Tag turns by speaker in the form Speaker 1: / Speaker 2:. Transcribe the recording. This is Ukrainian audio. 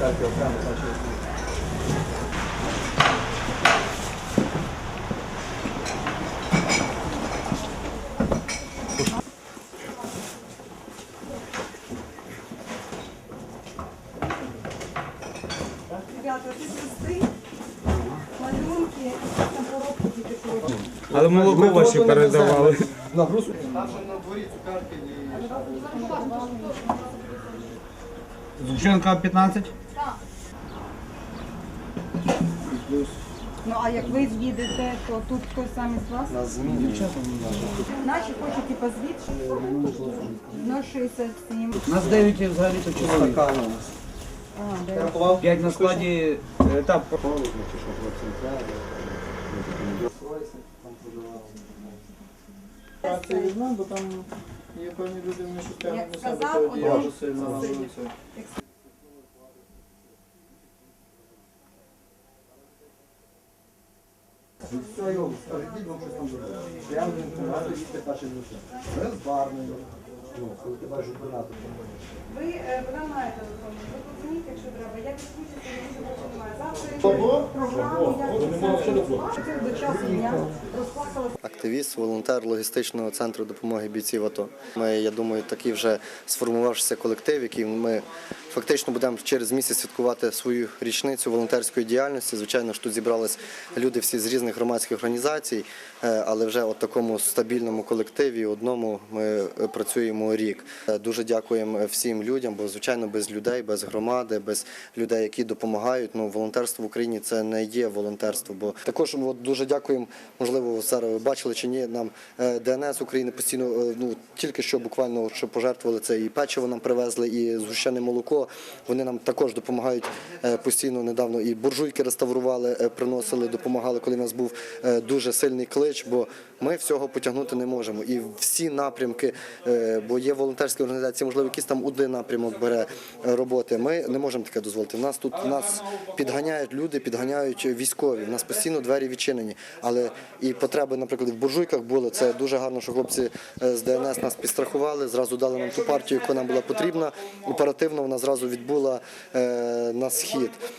Speaker 1: Так,
Speaker 2: я прямо начал. Але молоко ваші передавали. На
Speaker 3: грузку. Там на дворі
Speaker 1: цукарки.
Speaker 3: Зубченка 15.
Speaker 2: Ну а як ви з'їдете, то тут хтось сам із вас?
Speaker 1: нас зміни.
Speaker 2: Наші хочуть типу, е, ну, і позвідчити. на 67.
Speaker 3: У Нас 9 взагалі то чоловік.
Speaker 1: стакану.
Speaker 2: А, де?
Speaker 3: 5 на складі е, що. Там продавали.
Speaker 1: Це я бо там є певні люди, вони що тягнуть
Speaker 2: Як сказав
Speaker 1: то я
Speaker 2: один-
Speaker 1: вже Все, його, скажіть вам щось там буде. Я не радий їсти перший душе. Без барною. Ну, коли ти бачиш губернатор.
Speaker 2: Ви е, вона має телефон, ви подзвоніть, якщо треба. Я підключуся, якщо більше немає. Завтра
Speaker 1: Ого,
Speaker 2: програму, я це до часу дня розплакалася.
Speaker 4: Активіст, волонтер логістичного центру допомоги бійців АТО. Ми, я думаю, такий вже сформувався колектив, який ми фактично будемо через місяць святкувати свою річницю волонтерської діяльності. Звичайно ж, тут зібрались люди всі з різних громадських організацій, е, але вже от такому стабільному колективі, одному ми е, працюємо рік. Е, Дуже дякуємо всім людям, бо звичайно без людей, без громади, без людей, які допомагають. Ну волонтерство в Україні це не є волонтерство. Бо також от, дуже дякуємо. Можливо, зараз ви бачили чи ні. Нам ДНС України постійно ну тільки що буквально що пожертвували це і печиво нам привезли, і згущене молоко. Вони нам також допомагають е, постійно недавно. І буржуйки реставрували, е, приносили, допомагали, коли в нас був е, дуже сильний клич. Бо ми всього потягнути не можемо. І всі напрямки, бо є волонтерські організації, можливо, якийсь там один напрямок бере роботи. Ми не можемо таке дозволити. Нас тут нас підганяють люди, підганяють військові. У нас постійно двері відчинені. Але і потреби, наприклад, в буржуйках були. Це дуже гарно, що хлопці з ДНС нас підстрахували. Зразу дали нам ту партію, яка нам була потрібна. Оперативно вона зразу відбула е, на схід.